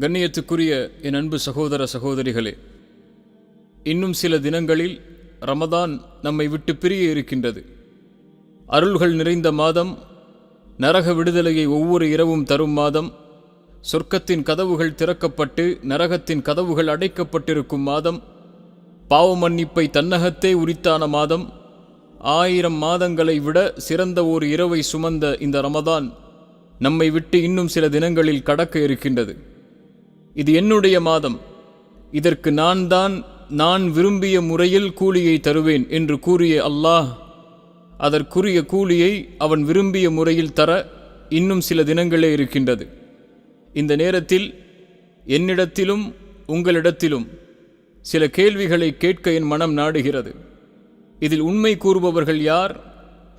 கண்ணியத்துக்குரிய என் அன்பு சகோதர சகோதரிகளே இன்னும் சில தினங்களில் ரமதான் நம்மை விட்டு பிரிய இருக்கின்றது. அருள்கள் நிறைந்த மாதம் நரக விடுதலையை ஒவ்வொரு இரவும் தரும் மாதம் சொர்க்கத்தின் கதவுகள் திறக்கப்பட்டு நரகத்தின் கதவுகள் அடைக்கப்பட்டிருக்கும் மாதம் பாவ மன்னிப்பை தன்னகத்தே உரித்தான மாதம் ஆயிரம் மாதங்களை விட சிறந்த ஒரு இரவை சுமந்த இந்த ரமதான் நம்மை விட்டு இன்னும் சில தினங்களில் கடக்க இருக்கின்றது. இது என்னுடைய மாதம். இதற்கு நான் தான் நான் விரும்பிய முறையில் கூலியை தருவேன் என்று கூறிய அல்லாஹ் அதற்குரிய கூலியை அவன் விரும்பிய முறையில் தர இன்னும் சில தினங்களே இருக்கின்றது. இந்த நேரத்தில் என்னிடத்திலும் உங்களிடத்திலும் சில கேள்விகளை கேட்க என் மனம் நாடுகிறது. இதில் உண்மை கூறுபவர்கள் யார்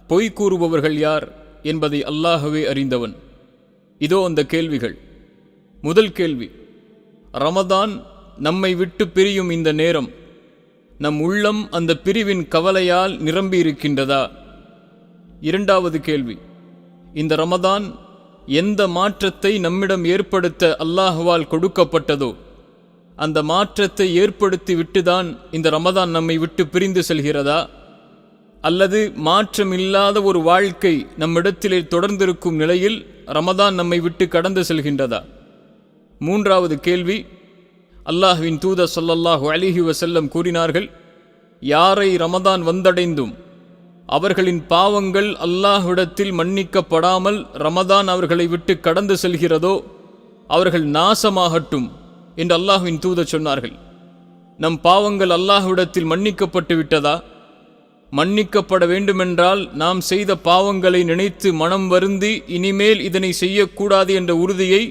பொய் கூறுபவர்கள் யார் என்பதை அல்லாஹவே அறிந்தவன். இதோ அந்த கேள்விகள். முதல் கேள்வி. ரமதான் நம்மை விட்டு பிரியும் இந்த நேரம் நம் உள்ளம் அந்த பிரிவின் கவலையால் நிரம்பியிருக்கின்றதா? இரண்டாவது கேள்வி. இந்த ரமதான் எந்த மாற்றத்தை நம்மிடம் ஏற்படுத்த அல்லாஹுவால் கொடுக்கப்பட்டதோ அந்த மாற்றத்தை ஏற்படுத்தி விட்டுதான் இந்த ரமதான் நம்மை விட்டு பிரிந்து செல்கிறதா? அல்லது மாற்றமில்லாத ஒரு வாழ்க்கை நம்மிடத்திலே தொடர்ந்திருக்கும் நிலையில் ரமதான் நம்மை விட்டு கடந்து செல்கின்றதா? மூன்றாவது கேள்வி. அல்லாஹ்வின் தூத சொல்லல்லாஹு அலிஹி வசல்லம் கூறினார்கள் யாரை ரமதான் வந்தடைந்தும் அவர்களின் பாவங்கள் அல்லாஹ்விடத்தில் மன்னிக்கப்படாமல் ரமதான் அவர்களை விட்டு கடந்து செல்கிறதோ அவர்கள் நாசமாகட்டும் என்று அல்லாஹ்வின் தூத சொன்னார்கள். நம் பாவங்கள் அல்லாஹ்விடத்தில் மன்னிக்கப்பட்டு விட்டதா? மன்னிக்கப்பட வேண்டுமென்றால் நாம் செய்த பாவங்களை நினைத்து மனம் வருந்தி இனிமேல் இதனை செய்யக்கூடாது என்ற உறுதியை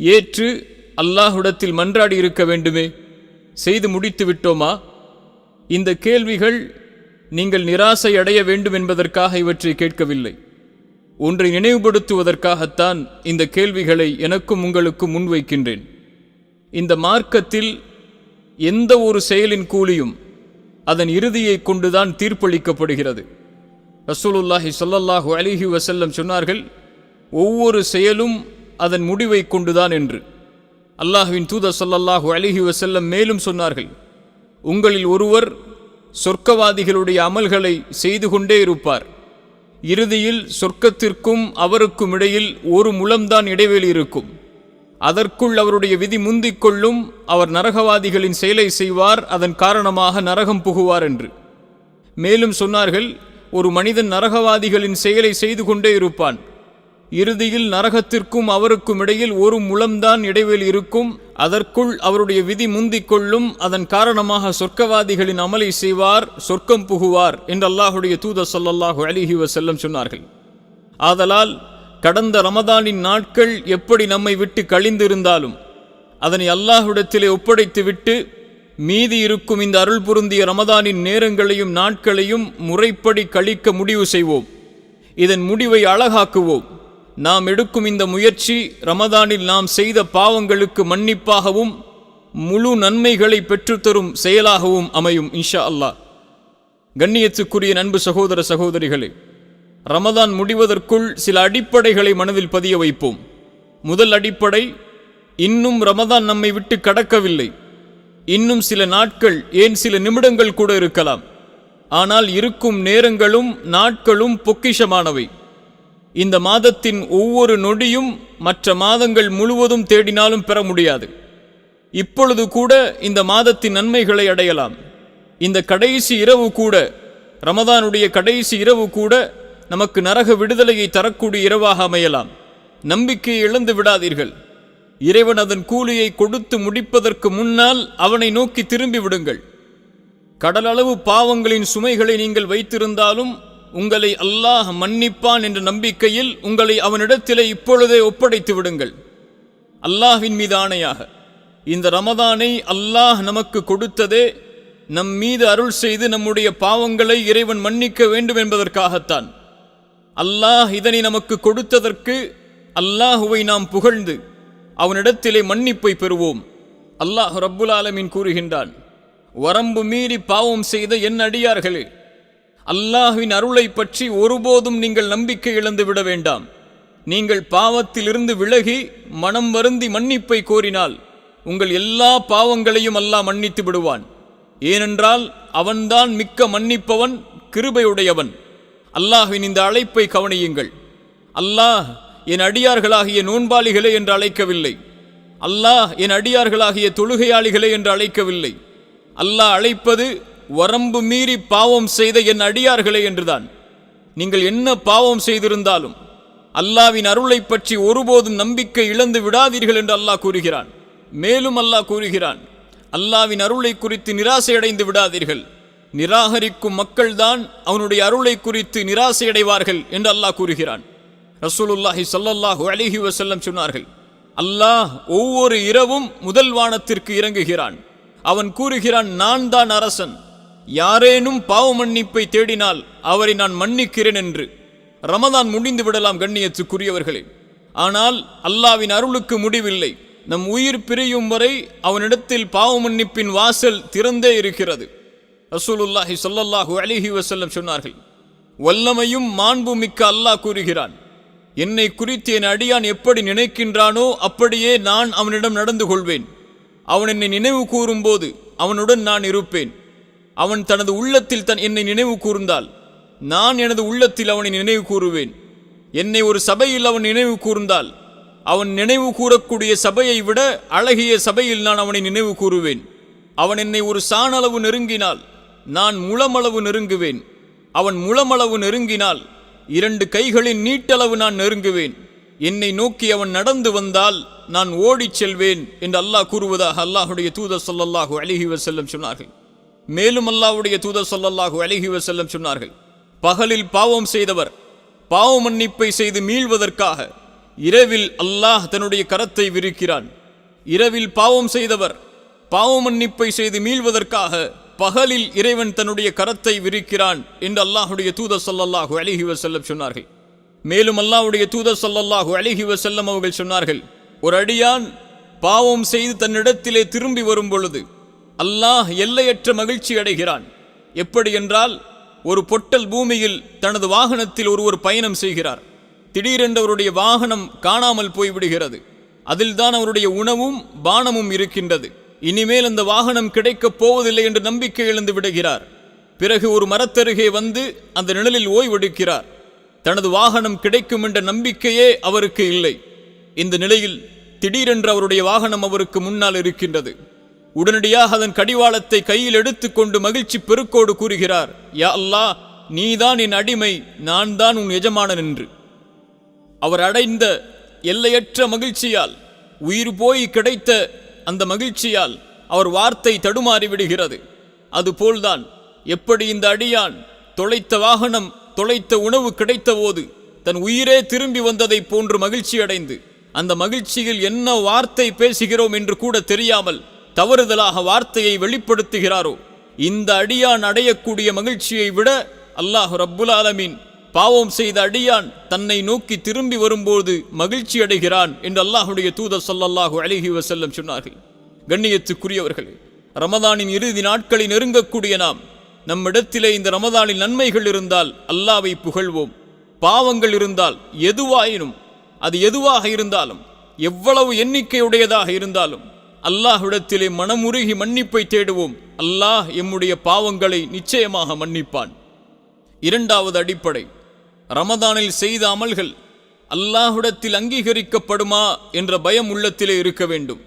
ஏற்று அல்லாஹுடத்தில் மன்றாடி இருக்க வேண்டுமே. செய்து முடித்து விட்டோமா? இந்த கேள்விகள் நீங்கள் நிராசை அடைய வேண்டும் என்பதற்காக இவற்றை கேட்கவில்லை. ஒன்றை நினைவுபடுத்துவதற்காகத்தான் இந்த கேள்விகளை எனக்கும் உங்களுக்கும் முன்வைக்கின்றேன். இந்த மார்க்கத்தில் எந்த ஒரு செயலின் கூலியும் அதன் இறுதியை கொண்டுதான் தீர்ப்பளிக்கப்படுகிறது. ரசூலுல்லாஹி சொல்லல்லாஹு அலிஹி வசல்லம் சொன்னார்கள் ஒவ்வொரு செயலும் அதன் முடிவை கொண்டுதான் என்று. அல்லாஹ்வின் தூத சொல்லல்லாஹு அலிஹி வசல்லம் மேலும் சொன்னார்கள் உங்களில் ஒருவர் சொர்க்கவாதிகளுடைய அமல்களை செய்து கொண்டே இருப்பார். இறுதியில் சொர்க்கத்திற்கும் அவருக்கும் இடையில் ஒரு முழம்தான் இடைவெளி இருக்கும். அதற்குள் அவருடைய விதி முந்திக் கொள்ளும் அவர் நரகவாதிகளின் செயலை செய்வார் அதன் காரணமாக நரகம் புகுவார் என்று. மேலும் சொன்னார்கள் ஒரு மனிதன் நரகவாதிகளின் செயலை செய்து கொண்டே இருப்பான். இறுதியில் நரகத்திற்கும் அவருக்கும் இடையில் ஒரு முழம்தான் இடைவெளி இருக்கும். அதற்குள் அவருடைய விதி முந்திக் கொள்ளும். அதன் காரணமாக சொர்க்கவாதிகளின் அமலை செய்வார் சொர்க்கம் புகுவார் என்று அல்லாஹுடைய தூத சொல்லல்லாஹு அலிஹி வசல்லம் சொன்னார்கள். ஆதலால் கடந்த ரமதானின் நாட்கள் எப்படி நம்மை விட்டு கழிந்திருந்தாலும் அதனை அல்லாஹ்விடத்திலே ஒப்படைத்துவிட்டு மீதி இருக்கும் இந்த அருள் பொருந்திய ரமதானின் நேரங்களையும் நாட்களையும் முறைப்படி கழிக்க முடிவு செய்வோம். இதன் முடிவை அழகாக்குவோம். நாம் எடுக்கும் இந்த முயற்சி ரமதானில் நாம் செய்த பாவங்களுக்கு மன்னிப்பாகவும் முழு நன்மைகளை பெற்றுத்தரும் செயலாகவும் அமையும் இன்ஷா அல்லாஹ். கண்ணியத்துக்குரிய நண்பு சகோதர சகோதரிகளே ரமதான் முடிவதற்குள் சில அடிப்படைகளை மனதில் பதிய வைப்போம். முதல் அடிப்படை இன்னும் ரமதான் நம்மை விட்டு கடக்கவில்லை. இன்னும் சில நாட்கள் ஏன் சில நிமிடங்கள் கூட இருக்கலாம். ஆனால் இருக்கும் நேரங்களும் நாட்களும் பொக்கிஷமானவை. இந்த மாதத்தின் ஒவ்வொரு நொடியும் மற்ற மாதங்கள் முழுவதும் தேடினாலும் பெற முடியாது. இப்பொழுது கூட இந்த மாதத்தின் நன்மைகளை அடையலாம். இந்த கடைசி இரவு கூட ரமதானுடைய கடைசி இரவு கூட நமக்கு நரக விடுதலையை தரக்கூடிய இரவாக அமையலாம். நம்பிக்கையை இழந்து விடாதீர்கள். இறைவன் அதன் கூலியை கொடுத்து முடிப்பதற்கு முன்னால் அவனை நோக்கி திரும்பி விடுங்கள். கடலளவு பாவங்களின் சுமைகளை நீங்கள் வைத்திருந்தாலும் உங்களை அல்லாஹ் மன்னிப்பான் என்ற நம்பிக்கையில் உங்களை அவனிடத்திலே இப்பொழுதே ஒப்படைத்து விடுங்கள். அல்லாஹின் மீது ஆணையாக. இந்த ரமதானை அல்லாஹ் நமக்கு கொடுத்ததே நம் மீது அருள் செய்து நம்முடைய பாவங்களை இறைவன் மன்னிக்க வேண்டும் என்பதற்காகத்தான். அல்லாஹ் இதனை நமக்கு கொடுத்ததற்கு அல்லாஹுவை நாம் புகழ்ந்து அவனிடத்திலே மன்னிப்பை பெறுவோம். அல்லாஹ் ரப்புல் ஆலமின் கூறுகின்றான் வரம்பு மீறி பாவம் செய்த என் அடியார்களே அல்லாஹுவின் அருளை பற்றி ஒருபோதும் நீங்கள் நம்பிக்கை இழந்து விட வேண்டாம். நீங்கள் பாவத்திலிருந்து விலகி மனம் வருந்தி மன்னிப்பை கோரினால் உங்கள் எல்லா பாவங்களையும் அல்லாஹ் மன்னித்து விடுவான். ஏனென்றால் அவன்தான் மிக்க மன்னிப்பவன் கிருபையுடையவன். அல்லாஹுவின் இந்த அழைப்பை கவனியுங்கள். அல்லாஹ் என் அடியார்களாகிய நோன்பாளிகளே என்று அழைக்கவில்லை. அல்லாஹ் என் அடியார்களாகிய தொழுகையாளிகளே என்று அழைக்கவில்லை. அல்லாஹ் அழைப்பது வரம்பு மீறி பாவம் செய்த என் அடியார்களே என்றுதான். நீங்கள் என்ன பாவம் செய்திருந்தாலும் அல்லாவின் அருளைப் பற்றி ஒருபோதும் நம்பிக்கை இழந்து விடாதீர்கள் என்று அல்லாஹ் கூறுகிறான். மேலும் அல்லாஹ் கூறுகிறான் அல்லாவின் அருளை குறித்து நிராசையடைந்து விடாதீர்கள். நிராகரிக்கும் மக்கள்தான் அவனுடைய அருளை குறித்து நிராசையடைவார்கள் என்று அல்லாஹ் கூறுகிறான். ரசூலுல்லாஹி ஸல்லல்லாஹு அலிஹி வசல்லம் சொன்னார்கள் அல்லாஹ் ஒவ்வொரு இரவும் முதல் வானத்திற்கு இறங்குகிறான். அவன் கூறுகிறான் நான் தான் அரசன் யாரேனும் பாவ மன்னிப்பை தேடினால் அவரை நான் மன்னிக்கிறேன் என்று. ரமதான் முடிந்து விடலாம் கண்ணியத்துக்குரியவர்களே. ஆனால் அல்லாவின் அருளுக்கு முடிவில்லை. நம் உயிர் பிரியும் வரை அவனிடத்தில் பாவ மன்னிப்பின் வாசல் திறந்தே இருக்கிறது. ரசூலுல்லாஹி சொல்லல்லாஹு அலிஹி வசல்லம் சொன்னார்கள் வல்லமையும் மாண்பு மிக்க அல்லாஹ் கூறுகிறான். என்னை குறித்து என் அடியான் எப்படி நினைக்கின்றானோ அப்படியே நான் அவனிடம் நடந்து கொள்வேன். அவன் என்னை நினைவு கூறும்போது அவனுடன் நான் இருப்பேன். அவன் தனது உள்ளத்தில் தன் என்னை நினைவு கூர்ந்தால் நான் எனது உள்ளத்தில் அவனை நினைவு கூறுவேன். என்னை ஒரு சபையில் அவன் நினைவு கூர்ந்தால் அவன் நினைவு கூறக்கூடிய சபையை விட அழகிய சபையில் நான் அவனை நினைவு கூறுவேன். அவன் என்னை ஒரு சாணளவு நெருங்கினால் நான் முழமளவு நெருங்குவேன். அவன் முளமளவு நெருங்கினால் இரண்டு கைகளின் நீட்டளவு நான் நெருங்குவேன். என்னை நோக்கி அவன் நடந்து வந்தால் நான் ஓடிச் செல்வேன் என்று அல்லாஹ் கூறுவதாக அல்லாஹுடைய தூதர் சொல்லல்லாஹு அலிஹி வசல்லம் சொன்னார்கள். மேலும் அல்லாவுடைய தூதர் சொல்லல்லாஹு அழகி வசல்லம் சொன்னார்கள் பகலில் பாவம் செய்தவர் பாவ மன்னிப்பை செய்து மீள்வதற்காக இரவில் அல்லாஹ் தன்னுடைய கரத்தை விரிக்கிறான். இரவில் பாவம் செய்தவர் பாவ மன்னிப்பை செய்து மீள்வதற்காக பகலில் இறைவன் தன்னுடைய கரத்தை விரிக்கிறான் என்று அல்லாஹுடைய தூதர் சொல்லல்லாஹு அழகி வசல்லம் சொன்னார்கள். மேலும் அல்லாஹுடைய தூதர் சொல்லல்லாஹு அழகி வசல்லம் அவர்கள் சொன்னார்கள் ஒரு அடியான் பாவம் செய்து தன்னிடத்திலே திரும்பி வரும் பொழுது அல்லாஹ் எல்லையற்ற மகிழ்ச்சி அடைகிறான். எப்படி என்றால் ஒரு பொட்டல் பூமியில் தனது வாகனத்தில் ஒருவர் பயணம் செய்கிறார். திடீரென்று அவருடைய வாகனம் காணாமல் போய்விடுகிறது. அதில்தான் அவருடைய உணவும் பானமும் இருக்கின்றது. இனிமேல் அந்த வாகனம் கிடைக்கப் போவதில்லை என்று நம்பிக்கை இழந்து விடுகிறார். பிறகு ஒரு மரத்தருகே வந்து அந்த நிழலில் ஓய்வெடுக்கிறார். தனது வாகனம் கிடைக்கும் என்ற நம்பிக்கையே அவருக்கு இல்லை. இந்த நிலையில் திடீரென்று அவருடைய வாகனம் அவருக்கு முன்னால் இருக்கின்றது. உடனடியாக அதன் கடிவாளத்தை கையில் எடுத்துக்கொண்டு மகிழ்ச்சி பெருக்கோடு கூறுகிறார் யா அல்லா நீதான் என் அடிமை நான் தான் உன் எஜமானன் என்று. அவர் அடைந்த எல்லையற்ற மகிழ்ச்சியால் உயிர் போய் கிடைத்த அந்த மகிழ்ச்சியால் அவர் வார்த்தை தடுமாறி விடுகிறது. அதுபோல்தான் எப்படி இந்த அடியான் தொலைத்த வாகனம் தொலைத்த உணவு கிடைத்தபோது தன் உயிரே திரும்பி வந்ததைப் போன்று மகிழ்ச்சி அடைந்து அந்த மகிழ்ச்சியில் என்ன வார்த்தை பேசுகிறோம் என்று கூட தெரியாமல் தவறுதலாக வார்த்தையை வெளிப்படுத்துகிறாரோ? இந்த அடியான் அடையக்கூடிய மகிழ்ச்சியை விட அல்லாஹ் ரப்புல் ஆலமீன் பாவம் செய்த அடியான் தன்னை நோக்கி திரும்பி வரும்போது மகிழ்ச்சி அடைகிறான் என்று அல்லாஹுடைய தூதர் ஸல்லல்லாஹு அழகி வசல்லம் சொன்னார்கள். கண்ணியத்துக்குரியவர்கள் ரமதானின் இறுதி நாட்களை நெருங்கக்கூடிய நாம் நம்மிடத்திலே இந்த ரமதானில் நன்மைகள் இருந்தால் அல்லாவை புகழ்வோம். பாவங்கள் இருந்தால் எதுவாயினும் அது எதுவாக இருந்தாலும் எவ்வளவு எண்ணிக்கையுடையதாக இருந்தாலும் அல்லாஹ்விடத்திலே மனமுருகி மன்னிப்பை தேடுவோம். அல்லாஹ் எம்முடைய பாவங்களை நிச்சயமாக மன்னிப்பான். இரண்டாவது அடிப்படை. ரமதானில் செய்த அமல்கள் அல்லாஹுடத்தில் அங்கீகரிக்கப்படுமா என்ற பயம் உள்ளத்திலே இருக்க வேண்டும்.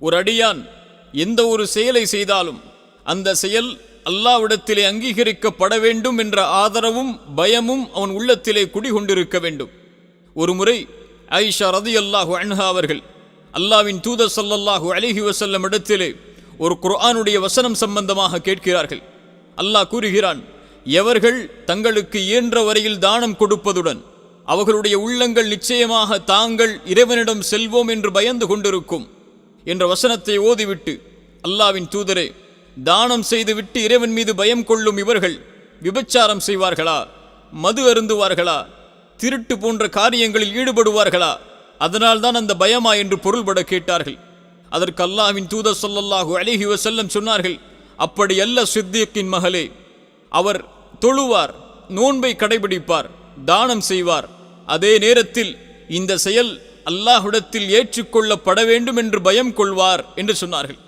ஒரு அடியான் எந்த ஒரு செயலை செய்தாலும் அந்த செயல் அல்லாவிடத்திலே அங்கீகரிக்கப்பட வேண்டும் என்ற ஆதரவும் பயமும் அவன் உள்ளத்திலே குடிகொண்டிருக்க வேண்டும். ஒரு முறை ஐஷா ரதி அல்லாஹு அன்ஹா அவர்கள் அல்லாவின் தூதர் சொல்லல்லாஹு அலிஹி வசல்லம் இடத்திலே ஒரு குர்ஆனுடைய வசனம் சம்பந்தமாக கேட்கிறார்கள். அல்லாஹ் கூறுகிறான் எவர்கள் தங்களுக்கு இயன்ற வரையில் தானம் கொடுப்பதுடன் அவர்களுடைய உள்ளங்கள் நிச்சயமாக தாங்கள் இறைவனிடம் செல்வோம் என்று பயந்து கொண்டிருக்கும் என்ற வசனத்தை ஓதிவிட்டு அல்லாவின் தூதரே தானம் செய்துவிட்டு இறைவன் மீது பயம் கொள்ளும் இவர்கள் விபச்சாரம் செய்வார்களா? மது அருந்துவார்களா? திருட்டு போன்ற காரியங்களில் ஈடுபடுவார்களா? அதனால்தான் அந்த பயமா என்று பொருள்பட கேட்டார்கள். அதற்கு அல்லாவின் தூதர் சொல்லல்லாஹு அலைஹி வசல்லம் சொன்னார்கள் அப்படி அல்ல சித்தியக்கின் மகளே அவர் தொழுவார் நோன்பை கடைபிடிப்பார் தானம் செய்வார். அதே நேரத்தில் இந்த செயல் அல்லாஹ்விடத்தில் ஏற்றுக்கொள்ளப்பட வேண்டும் என்று பயம் கொள்வார் என்று சொன்னார்கள்.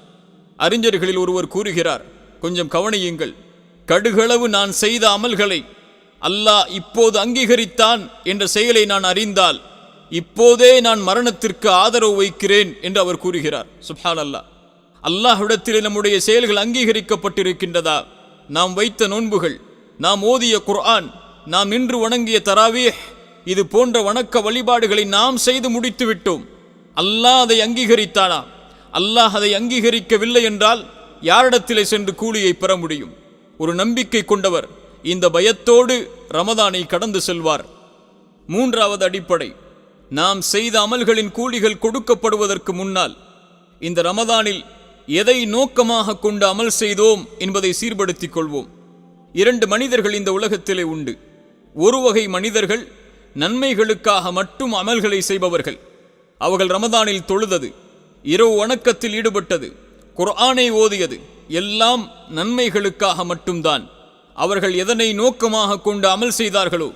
அறிஞர்களில் ஒருவர் கூறுகிறார் கொஞ்சம் கவனியுங்கள் கடுகளவு நான் செய்த அமல்களை அல்லாஹ் இப்போது அங்கீகரித்தான் என்ற செயலை நான் அறிந்தால் இப்போதே நான் மரணத்திற்கு ஆதரவு வைக்கிறேன் என்று அவர் கூறுகிறார். சுப்ஹான் அல்லா அல்லாஹ்விடத்திலே நம்முடைய செயல்கள் அங்கீகரிக்கப்பட்டிருக்கின்றதா? நாம் வைத்த நோன்புகள் நாம் ஓதிய குர்ஆன் நாம் நின்று வணங்கிய தராவீஹ் இது போன்ற வணக்க வழிபாடுகளை நாம் செய்து முடித்து விட்டோம். அல்லாஹ் அதை அங்கீகரித்தானா? அல்லாஹ் அதை அங்கீகரிக்கவில்லை என்றால் யாரிடத்திலே சென்று கூலியை பெற முடியும்? ஒரு நம்பிக்கை கொண்டவர் இந்த பயத்தோடு ரமதானை கடந்து செல்வார். மூன்றாவது அடிப்படை நாம் செய்த அமல்களின் கூலிகள் கொடுக்கப்படுவதற்கு முன்னால் இந்த ரமதானில் எதை நோக்கமாக கொண்டு அமல் செய்தோம் என்பதை சீர்படுத்திக் கொள்வோம். இரண்டு மனிதர்கள் இந்த உலகத்திலே உண்டு. ஒரு வகை மனிதர்கள் நன்மைகளுக்காக மட்டும் அமல்களை செய்பவர்கள். அவர்கள் ரமதானில் தொழுதது இரவு வணக்கத்தில் ஈடுபட்டது குர்ஆனை ஓதியது எல்லாம் நன்மைகளுக்காக மட்டும்தான். அவர்கள் எதனை நோக்கமாக கொண்டு அமல் செய்தார்களோ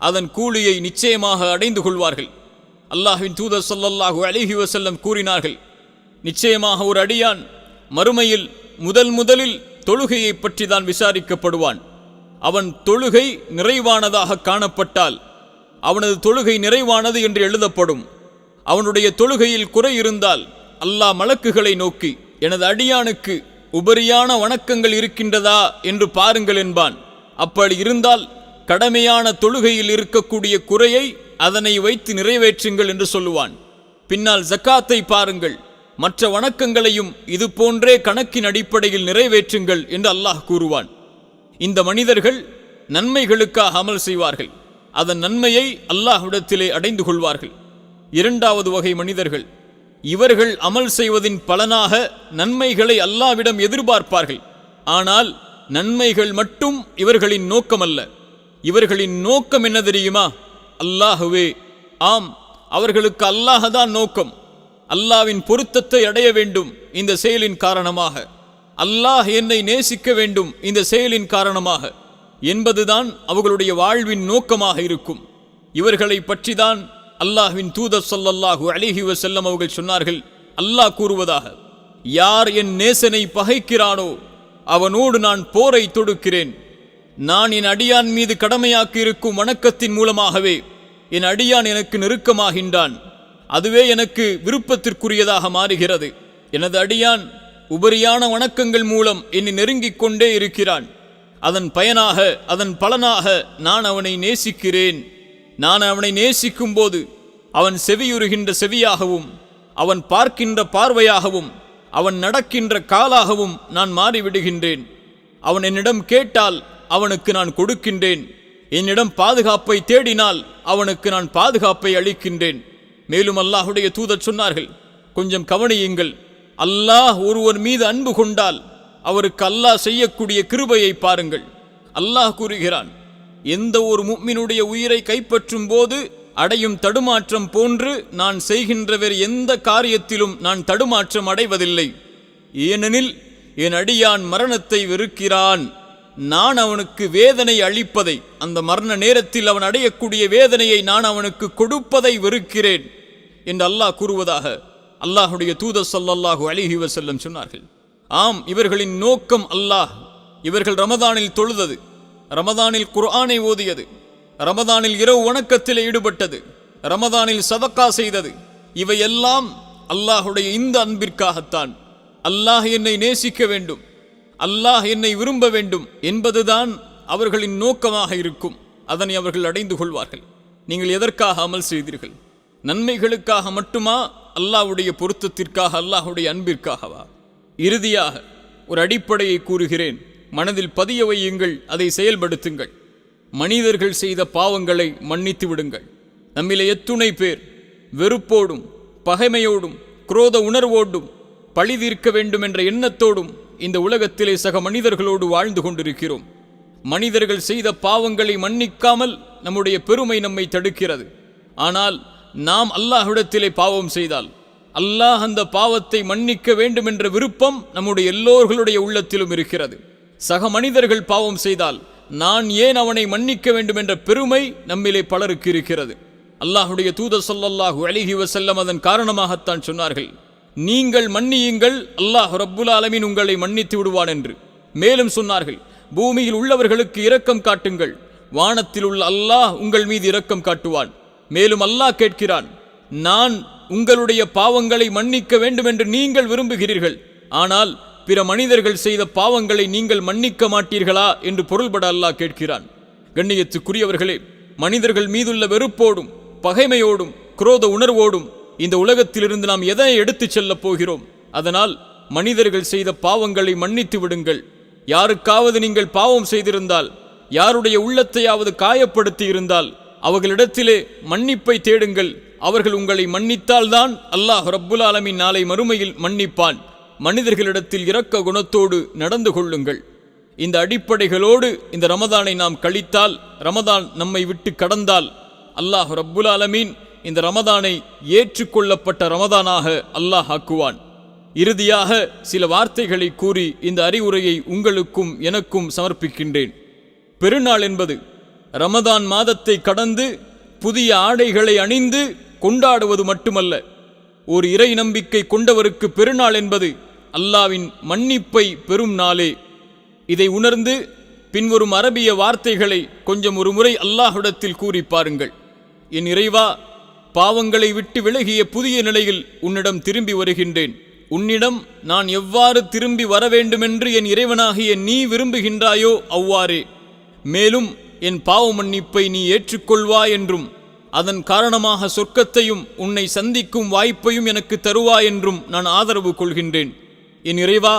அதன் கூலியை நிச்சயமாக அடைந்து கொள்வார்கள். அல்லாஹின் தூதர் ஸல்லல்லாஹு அலிஹி வசல்லம் கூறினார்கள் நிச்சயமாக ஒரு அடியான் மறுமையில் முதல் முதலில் தொழுகையை பற்றி தான் விசாரிக்கப்படுவான். அவன் தொழுகை நிறைவானதாக காணப்பட்டால் அவனது தொழுகை நிறைவானது என்று எழுதப்படும். அவனுடைய தொழுகையில் குறை இருந்தால் அல்லாஹ் மலக்குகளை நோக்கி எனது அடியானுக்கு உபரியான வணக்கங்கள் இருக்கின்றதா என்று பாருங்கள் என்பான். அப்படி இருந்தால் கடமையான தொழுகையில் இருக்கக்கூடிய குறையை அதனை வைத்து நிறைவேற்றுங்கள் என்று சொல்லுவான். பின்னால் ஜக்காத்தை பாருங்கள். மற்ற வணக்கங்களையும் இது போன்றே கணக்கின் அடிப்படையில் நிறைவேற்றுங்கள் என்று அல்லாஹ் கூறுவான். இந்த மனிதர்கள் நன்மைகளுக்காக அமல் செய்வார்கள். அதன் நன்மையை அல்லாஹ்விடத்திலே அடைந்து கொள்வார்கள். இரண்டாவது வகை மனிதர்கள் இவர்கள் அமல் செய்வதின் பலனாக நன்மைகளை அல்லாவிடம் எதிர்பார்ப்பார்கள். ஆனால் நன்மைகள் மட்டும் இவர்களின் நோக்கமல்ல. இவர்களின் நோக்கம் என்ன தெரியுமா? அல்லாஹுவே ஆம் அவர்களுக்கு அல்லாஹதான் நோக்கம். அல்லாவின் பொருத்தத்தை அடைய வேண்டும் இந்த செயலின் காரணமாக. அல்லாஹ் என்னை நேசிக்க வேண்டும் இந்த செயலின் காரணமாக. என்பதுதான் அவர்களுடைய வாழ்வின் நோக்கமாக இருக்கும். இவர்களை பற்றிதான் அல்லாஹ்வின் தூதர் சொல்லல்லாஹு அலிஹி வசல்லம் அவர்கள் சொன்னார்கள். அல்லாஹ் கூறுவதாக யார் என் நேசனை பகைக்கிறானோ அவனோடு நான் போரை தொடுக்கிறேன். நான் என் அடியான் மீது கடமையாக்கி இருக்கும் வணக்கத்தின் மூலமாகவே என் அடியான் எனக்கு நெருக்கமாகின்றான். அதுவே எனக்கு விருப்பத்திற்குரியதாக மாறுகிறது. எனது அடியான் உபரியான வணக்கங்கள் மூலம் என்னை நெருங்கிக் கொண்டே இருக்கிறான். அதன் பயனாக அதன் பலனாக நான் அவனை நேசிக்கிறேன். நான் அவனை நேசிக்கும் போது அவன் செவியுறுகின்ற செவியாகவும் அவன் பார்க்கின்ற பார்வையாகவும் அவன் நடக்கின்ற காலாகவும் நான் மாறிவிடுகின்றேன். அவன் என்னிடம் கேட்டால் அவனுக்கு நான் கொடுக்கின்றேன். என்னிடம் பாதுகாப்பை தேடினால் அவனுக்கு நான் பாதுகாப்பை அளிக்கின்றேன். மேலும் அல்லாஹுடைய தூதர் சொன்னார்கள் கொஞ்சம் கவனியுங்கள் அல்லாஹ் ஒருவர் மீது அன்பு கொண்டால் அவருக்கு அல்லாஹ் செய்யக்கூடிய கிருபையை பாருங்கள். அல்லாஹ் கூறுகிறான் எந்த ஒரு முக்மினுடைய உயிரை கைப்பற்றும் போது அடையும் தடுமாற்றம் போன்று நான் செய்கின்ற வேறு எந்த காரியத்திலும் நான் தடுமாற்றம் அடைவதில்லை. ஏனெனில் என் அடியான் மரணத்தை வெறுக்கிறான். நான் அவனுக்கு வேதனை அளிப்பதை அந்த மரண நேரத்தில் அவன் அடையக்கூடிய வேதனையை நான் அவனுக்கு கொடுப்பதை வெறுக்கிறேன் என்று அல்லாஹ் கூறுவதாக அல்லாஹுடைய தூத சொல்லல்லாஹு அலைஹி வஸல்லம் சொன்னார்கள். ஆம் இவர்களின் நோக்கம் அல்லாஹ். இவர்கள் ரமதானில் தொழுதது ரமதானில் குர்ஆனை ஓதியது ரமதானில் இரவு வணக்கத்தில் ஈடுபட்டது ரமதானில் சதக்கா செய்தது. இவையெல்லாம் அல்லாஹுடைய இந்த அன்பிற்காகத்தான். அல்லாஹ் என்னை நேசிக்க வேண்டும். அல்லாஹ் என்னை விரும்ப வேண்டும் என்பதுதான் அவர்களின் நோக்கமாக இருக்கும். அதனை அவர்கள் அடைந்து கொள்வார்கள். நீங்கள் எதற்காக அமல் செய்தீர்கள்? நன்மைகளுக்காக மட்டுமா? அல்லாஹ்வுடைய பொருத்தத்திற்காக அல்லாஹ்வுடைய அன்பிற்காகவா? இறுதியாக ஒரு அடிப்படையை கூறுகிறேன். மனதில் பதிய வையுங்கள் அதை செயல்படுத்துங்கள். மனிதர்கள் செய்த பாவங்களை மன்னித்து விடுங்கள். நம்மிலே எத்துணை பேர் வெறுப்போடும் பகைமையோடும் குரோத உணர்வோடும் பழி தீர்க்க வேண்டும் என்ற எண்ணத்தோடும் இந்த உலகத்திலே சக மனிதர்களோடு வாழ்ந்து கொண்டிருக்கிறோம். மனிதர்கள் செய்த பாவங்களை மன்னிக்காமல் நம்முடைய பெருமை நம்மை தடுக்கிறது. ஆனால் நாம் அல்லாஹ்விடத்திலே பாவம் செய்தால் அல்லாஹ் அந்த பாவத்தை மன்னிக்க வேண்டும் என்ற விருப்பம் நம்முடைய எல்லோர்களுடைய உள்ளத்திலும் இருக்கிறது. சக மனிதர்கள் பாவம் செய்தால் நான் ஏன் அவனை மன்னிக்க வேண்டும் என்ற பெருமை நம்மிலே பலருக்கு இருக்கிறது. அல்லாஹுடைய தூத சொல்லல்லாஹு அலைஹி வசல்லம் அதன் காரணமாகத்தான் சொன்னார்கள். நீங்கள் மன்னியுங்கள் அல்லாஹ் ரப்புல் ஆலமீன் உங்களை மன்னித்து விடுவான் என்று. மேலும் சொன்னார்கள் பூமியில் உள்ளவர்களுக்கு இரக்கம் காட்டுங்கள் வானத்தில் உள்ள அல்லாஹ் உங்கள் மீது இரக்கம் காட்டுவான். மேலும் அல்லாஹ் கேட்கிறான் நான் உங்களுடைய பாவங்களை மன்னிக்க வேண்டும் என்று நீங்கள் விரும்புகிறீர்கள் ஆனால் பிற மனிதர்கள் செய்த பாவங்களை நீங்கள் மன்னிக்க மாட்டீர்களா என்று பொருள்பட அல்லாஹ் கேட்கிறான். கண்ணியத்துக்குரியவர்களே மனிதர்கள் மீதுள்ள வெறுப்போடும் பகைமையோடும் குரோத உணர்வோடும் இந்த உலகத்திலிருந்து நாம் எதை எடுத்துச் செல்லப் போகிறோம்? அதனால் மனிதர்கள் செய்த பாவங்களை மன்னித்து விடுங்கள். யாருக்காவது நீங்கள் பாவம் செய்திருந்தால் யாருடைய உள்ளத்தையாவது காயப்படுத்தி இருந்தால் அவர்களிடத்திலே மன்னிப்பை தேடுங்கள். அவர்கள் உங்களை மன்னித்தால்தான் அல்லாஹ் ரப்புல் ஆலமின் நாளை மறுமையில் மன்னிப்பான். மனிதர்களிடத்தில் இரக்க குணத்தோடு நடந்து கொள்ளுங்கள். இந்த அடிப்படைகளோடு இந்த ரமதானை நாம் கழித்தால் ரமதான் நம்மை விட்டு கடந்தால் அல்லாஹ் ரப்புல் ஆலமீன் இந்த ரமதானை ஏற்றுக்கொள்ளப்பட்ட ரமதானாக அல்லாஹ் ஆக்குவான். இறுதியாக சில வார்த்தைகளை கூறி இந்த அறிவுரையை உங்களுக்கும் எனக்கும் சமர்ப்பிக்கின்றேன். பெருநாள் என்பது ரமதான் மாதத்தை கடந்து புதிய ஆடைகளை அணிந்து கொண்டாடுவது மட்டுமல்ல ஒரு இறை நம்பிக்கை கொண்டவருக்கு பெருநாள் என்பது அல்லாவின் மன்னிப்பை பெறும் நாளே. இதை உணர்ந்து பின்வரும் அரபிய வார்த்தைகளை கொஞ்சம் ஒரு முறை அல்லாஹ்விடத்தில் கூறி பாருங்கள். என் இறைவா பாவங்களை விட்டு விலகிய புதிய நிலையில் உன்னிடம் திரும்பி வருகின்றேன். உன்னிடம் நான் எவ்வாறு திரும்பி வர வேண்டுமென்று என் இறைவனாகிய நீ விரும்புகின்றாயோ அவ்வாறே. மேலும் என் பாவ மன்னிப்பை நீ ஏற்றுக்கொள்வாய் என்றும் அதன் காரணமாக சொர்க்கத்தையும் உன்னை சந்திக்கும் வாய்ப்பையும் எனக்கு தருவாய் என்றும் நான் ஆதரவு கொள்கின்றேன். என் இறைவா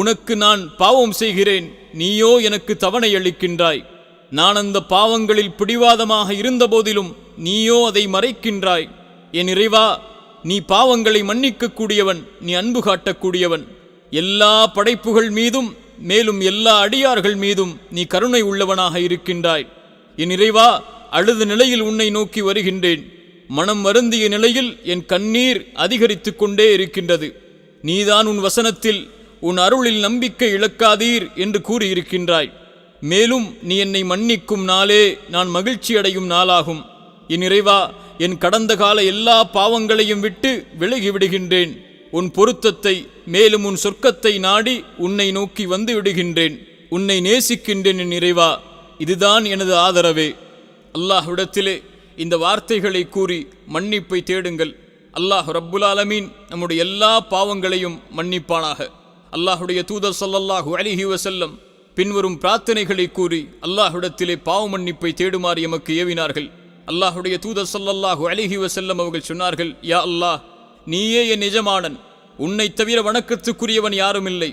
உனக்கு நான் பாவம் செய்கிறேன் நீயோ எனக்கு தவணை அளிக்கின்றாய். நான் அந்த பாவங்களில் பிடிவாதமாக இருந்தபோதிலும் நீயோ அதை மறைக்கின்றாய். என் இறைவா நீ பாவங்களை மன்னிக்கக்கூடியவன் நீ அன்பு காட்டக்கூடியவன். எல்லா படைப்புகள் மீதும் மேலும் எல்லா அடியார்கள் மீதும் நீ கருணை உள்ளவனாக இருக்கின்றாய். என் இறைவா அழுது நிலையில் உன்னை நோக்கி வருகின்றேன். மனம் வருந்திய நிலையில் என் கண்ணீர் அதிகரித்து கொண்டே இருக்கின்றது. நீதான் உன் வசனத்தில் உன் அருளில் நம்பிக்கை இழக்காதீர் என்று கூறியிருக்கின்றாய். மேலும் நீ என்னை மன்னிக்கும் நாளே நான் மகிழ்ச்சி அடையும் நாளாகும். என் இறைவா என் கடந்த கால எல்லா பாவங்களையும் விட்டு விலகி விடுகின்றேன். உன் பொருத்தத்தை மேலும் உன் சொர்க்கத்தை நாடி உன்னை நோக்கி வந்து விடுகின்றேன். உன்னை நேசிக்கின்றேன் என் இறைவா இதுதான் எனது ஆதரவே. அல்லாஹ்விடத்திலே இந்த வார்த்தைகளை கூறி மன்னிப்பை தேடுங்கள். அல்லாஹ் ரப்புலாலமீன் நம்முடைய எல்லா பாவங்களையும் மன்னிப்பானாக. அல்லாஹுடைய தூதர் சல்லல்லாஹு அலிஹி வசல்லம் பின்வரும் பிரார்த்தனைகளை கூறி அல்லாஹ்விடத்திலே பாவ மன்னிப்பை தேடுமாறு எமக்கு ஏவினார்கள். அல்லாஹுடைய தூதர் ஸல்லல்லாஹு அலிஹி வசல்லம் அவர்கள் சொன்னார்கள் யா அல்லாஹ் நீயே என் நிஜமானன் உன்னை தவிர வணக்கத்துக்குரியவன் யாருமில்லை.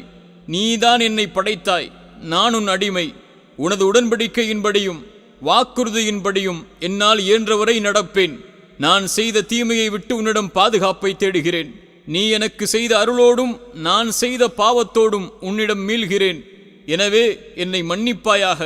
நீதான் என்னை படைத்தாய். நான் உன் அடிமை. உனது உடன்படிக்கையின்படியும் வாக்குறுதியின்படியும் என்னால் இயன்றவரை நடப்பேன். நான் செய்த தீமையை விட்டு உன்னிடம் பாதுகாப்பை தேடுகிறேன். நீ எனக்கு செய்த அருளோடும் நான் செய்த பாவத்தோடும் உன்னிடம் மீள்கிறேன். எனவே என்னை மன்னிப்பாயாக.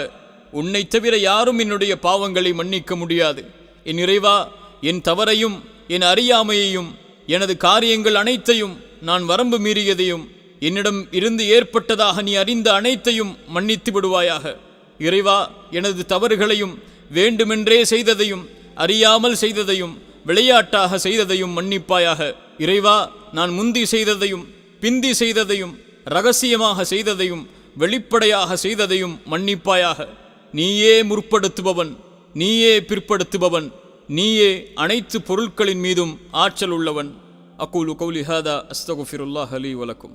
உன்னை தவிர யாரும் என்னுடைய பாவங்களை மன்னிக்க முடியாது. என் இறைவா என் தவறையும் என் அறியாமையையும் எனது காரியங்கள் அனைத்தையும் நான் வரம்பு மீறியதையும் என்னிடம் இருந்து ஏற்பட்டதாக நீ அறிந்த அனைத்தையும் மன்னித்து விடுவாயாக. இறைவா எனது தவறுகளையும் வேண்டுமென்றே செய்ததையும் அறியாமல் செய்ததையும் விளையாட்டாக செய்ததையும் மன்னிப்பாயாக. இறைவா நான் முந்தி செய்ததையும் பிந்தி செய்ததையும் ரகசியமாக செய்ததையும் வெளிப்படையாக செய்ததையும் மன்னிப்பாயாக. நீயே முற்படுத்துபவன். நீயே பிற்படுத்துபவன் நீயே அனைத்து பொருட்களின் மீதும் ஆற்றல் உள்ளவன். அக்கூலு கௌலி ஹாதா அஸ்தகுஃபிருல்லாஹ் அலி வலக்கும்.